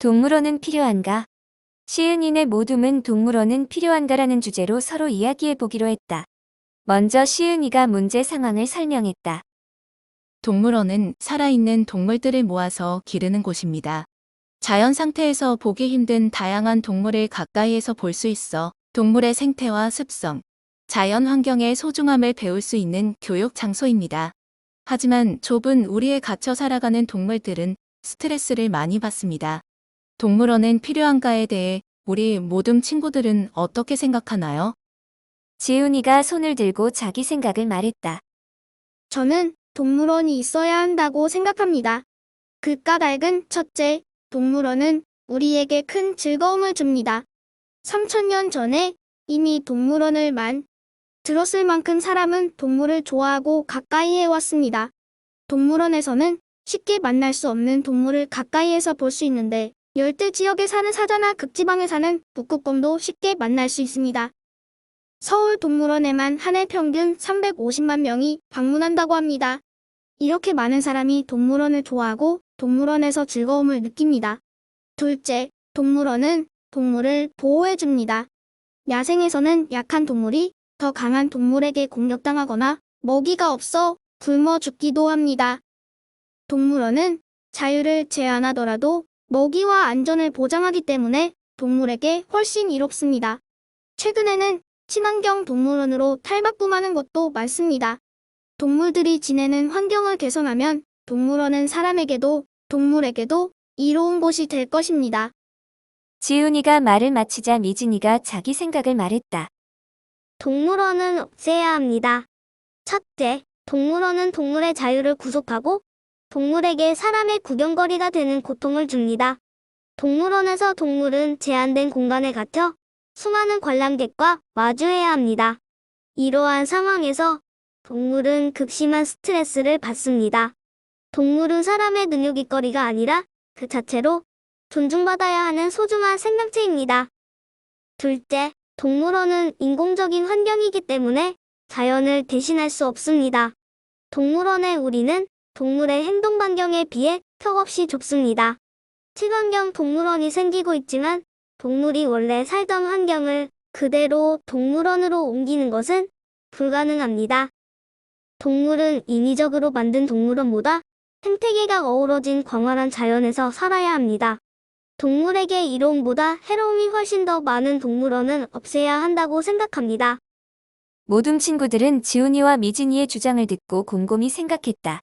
동물원은 필요한가? 시은이네 모둠은 동물원은 필요한가라는 주제로 서로 이야기해 보기로 했다. 먼저 시은이가 문제 상황을 설명했다. 동물원은 살아있는 동물들을 모아서 기르는 곳입니다. 자연 상태에서 보기 힘든 다양한 동물을 가까이에서 볼 수 있어 동물의 생태와 습성, 자연 환경의 소중함을 배울 수 있는 교육 장소입니다. 하지만 좁은 우리에 갇혀 살아가는 동물들은 스트레스를 많이 받습니다. 동물원은 필요한가에 대해 우리 모든 친구들은 어떻게 생각하나요? 지훈이가 손을 들고 자기 생각을 말했다. 저는 동물원이 있어야 한다고 생각합니다. 그 까닭은 첫째, 동물원은 우리에게 큰 즐거움을 줍니다. 3천년 전에 이미 동물원을 만 들었을 만큼 사람은 동물을 좋아하고 가까이 해왔습니다. 동물원에서는 쉽게 만날 수 없는 동물을 가까이에서 볼 수 있는데 열대 지역에 사는 사자나 극지방에 사는 북극곰도 쉽게 만날 수 있습니다. 서울 동물원에만 한 해 평균 350만 명이 방문한다고 합니다. 이렇게 많은 사람이 동물원을 좋아하고 동물원에서 즐거움을 느낍니다. 둘째, 동물원은 동물을 보호해줍니다. 야생에서는 약한 동물이 더 강한 동물에게 공격당하거나 먹이가 없어 굶어 죽기도 합니다. 동물원은 자유를 제한하더라도 먹이와 안전을 보장하기 때문에 동물에게 훨씬 이롭습니다. 최근에는 친환경 동물원으로 탈바꿈하는 것도 많습니다. 동물들이 지내는 환경을 개선하면 동물원은 사람에게도 동물에게도 이로운 곳이 될 것입니다. 지훈이가 말을 마치자 미진이가 자기 생각을 말했다. 동물원은 없애야 합니다. 첫째, 동물원은 동물의 자유를 구속하고 동물에게 사람의 구경거리가 되는 고통을 줍니다. 동물원에서 동물은 제한된 공간에 갇혀 수많은 관람객과 마주해야 합니다. 이러한 상황에서 동물은 극심한 스트레스를 받습니다. 동물은 사람의 능욕일거리가 아니라 그 자체로 존중받아야 하는 소중한 생명체입니다. 둘째, 동물원은 인공적인 환경이기 때문에 자연을 대신할 수 없습니다. 동물원의 우리는 동물의 행동 반경에 비해 턱없이 좁습니다. 친환경 동물원이 생기고 있지만 동물이 원래 살던 환경을 그대로 동물원으로 옮기는 것은 불가능합니다. 동물은 인위적으로 만든 동물원보다 생태계가 어우러진 광활한 자연에서 살아야 합니다. 동물에게 이로움보다 해로움이 훨씬 더 많은 동물원은 없애야 한다고 생각합니다. 모둠 친구들은 지훈이와 미진이의 주장을 듣고 곰곰이 생각했다.